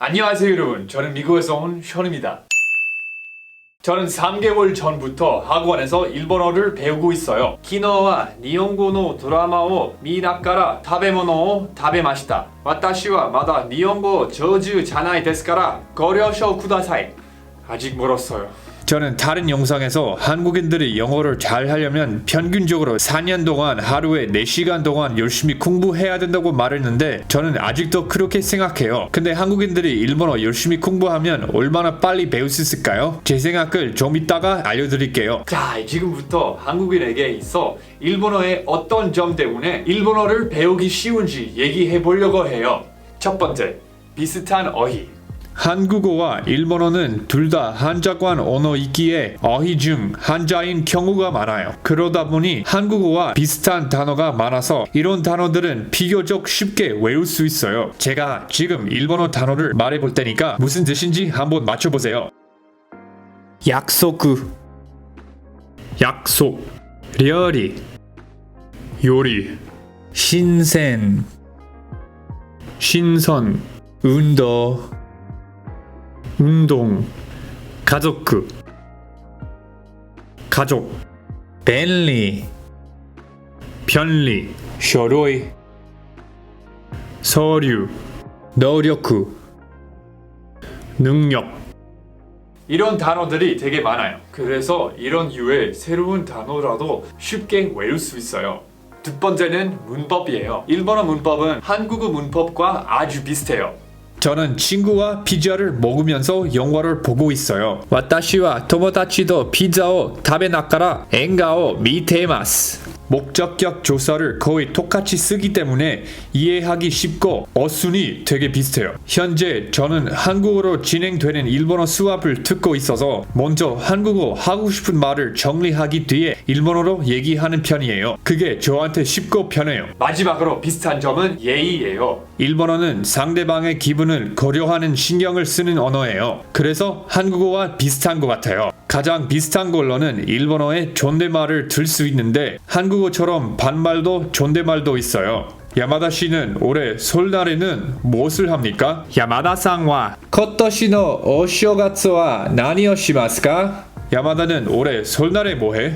안녕하세요 여러분. 저는 미국에서 온 션입니다. 저는 3개월 전부터 학원에서 일본어를 배우고 있어요. 기노와 니혼고노 드라마오 미나카라 타베모노 타베마시다. 와타시와 마다 니혼고 저주 자나이 데스카라 고려셔 쿠다사이 아직 멀었어요 저는 다른 영상에서 한국인들이 영어를 잘 하려면 평균적으로 4년 동안 하루에 4시간 동안 열심히 공부해야 된다고 말했는데 저는 아직도 그렇게 생각해요. 근데 한국인들이 일본어 열심히 공부하면 얼마나 빨리 배울 수 있을까요? 제 생각을 좀 이따가 알려드릴게요. 자, 지금부터 한국인에게 있어 일본어의 어떤 점 때문에 일본어를 배우기 쉬운지 얘기해 보려고 해요. 첫 번째, 비슷한 어휘. 한국어와 일본어는 둘 다 한자관 언어이기에 어휘 중 한자인 경우가 많아요. 그러다 보니 한국어와 비슷한 단어가 많아서 이런 단어들은 비교적 쉽게 외울 수 있어요. 제가 지금 일본어 단어를 말해 볼 테니까 무슨 뜻인지 한번 맞춰 보세요. 약속 약속 려리 요리 신센 신선 운동 운동 가족 가족 벤리 편리 쇼로이 서류 노력 능력 이런 단어들이 되게 많아요. 그래서 이런 유의 새로운 단어라도 쉽게 외울 수 있어요. 두 번째는 문법이에요. 일본어 문법은 한국어 문법과 아주 비슷해요. 저는 친구와 피자를 먹으면서 영화를 보고 있어요. 와타시와 토모다치도 피자오 타베나카라 엔가오 미테마스. 목적격 조사를 거의 똑같이 쓰기 때문에 이해하기 쉽고 어순이 되게 비슷해요. 현재 저는 한국어로 진행되는 일본어 수업을 듣고 있어서 먼저 한국어 하고 싶은 말을 정리하기 뒤에 일본어로 얘기하는 편이에요. 그게 저한테 쉽고 편해요. 마지막으로 비슷한 점은 예의예요. 일본어는 상대방의 기분을 고려하는 신경을 쓰는 언어예요. 그래서 한국어와 비슷한 것 같아요. 가장 비슷한 걸로는 일본어의 존댓말을 들 수 있는데 한국어처럼 반말도 존댓말도 있어요. 야마다 씨는 올해 설날에는 무엇을 합니까? 야마다-상와 코토시노 오쇼가츠와 나니오 시마스카? 야마다는 올해 설날에 뭐해?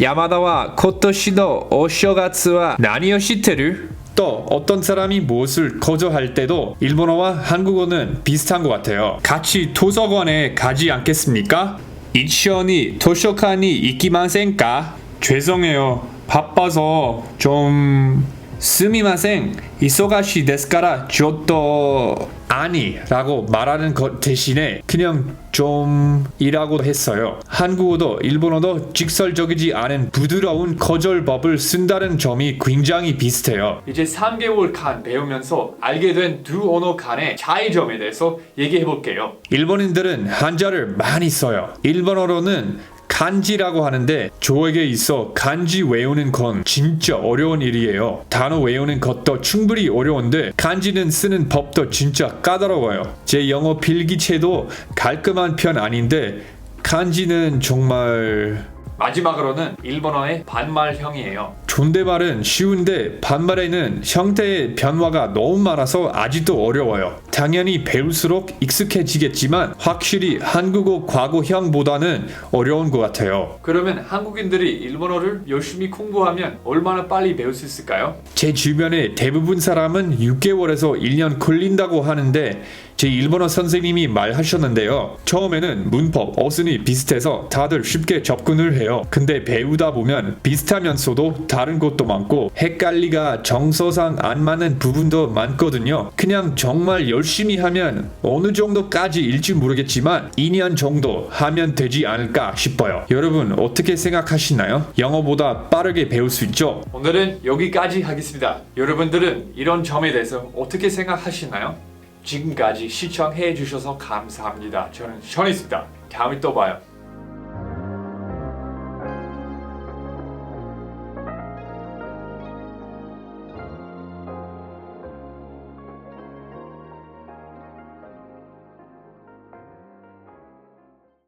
야마다와 코토시노 오쇼가츠와 나니오 시테루? 또 어떤 사람이 무엇을 거절할 때도 일본어와 한국어는 비슷한 것 같아요. 같이 도서관에 가지 않겠습니까? 이치원이 도서관이 있기만센까? 죄송해요. 바빠서 좀 스미마생 이소가시 데스카라 저도 아니라고 말하는 것 대신에 그냥 좀 이라고 했어요. 한국어도 일본어도 직설적이지 않은 부드러운 거절법을 쓴다는 점이 굉장히 비슷해요. 이제 3개월 간 배우면서 알게 된 두 언어 간의 차이점에 대해서 얘기해 볼게요. 일본인들은 한자를 많이 써요. 일본어로는 간지라고 하는데 저에게 있어 간지 외우는 건 진짜 어려운 일이에요. 단어 외우는 것도 충분히 어려운데 간지는 쓰는 법도 진짜 까다로워요. 제 영어 필기체도 깔끔한 편 아닌데 간지는 정말 마지막으로는 일본어의 반말형이에요. 존댓말은 쉬운데 반말에는 형태의 변화가 너무 많아서 아직도 어려워요. 당연히 배울수록 익숙해지겠지만 확실히 한국어 과거형보다는 어려운 것 같아요. 그러면 한국인들이 일본어를 열심히 공부하면 얼마나 빨리 배울 수 있을까요? 제 주변에 대부분 사람은 6개월에서 1년 걸린다고 하는데 제 일본어 선생님이 말하셨는데요. 처음에는 문법, 어순이 비슷해서 다들 쉽게 접근을 해요. 근데 배우다 보면 비슷하면서도 다른 것도 많고 헷갈리가 정서상 안 맞는 부분도 많거든요. 그냥 정말 열심히 하면 어느 정도까지 일지 모르겠지만 2년 정도 하면 되지 않을까 싶어요. 여러분 어떻게 생각하시나요? 영어보다 빠르게 배울 수 있죠? 오늘은 여기까지 하겠습니다. 여러분들은 이런 점에 대해서 어떻게 생각하시나요? 지금까지 시청해 주셔서 감사합니다. 저는 션이었습니다. 다음에 또 봐요.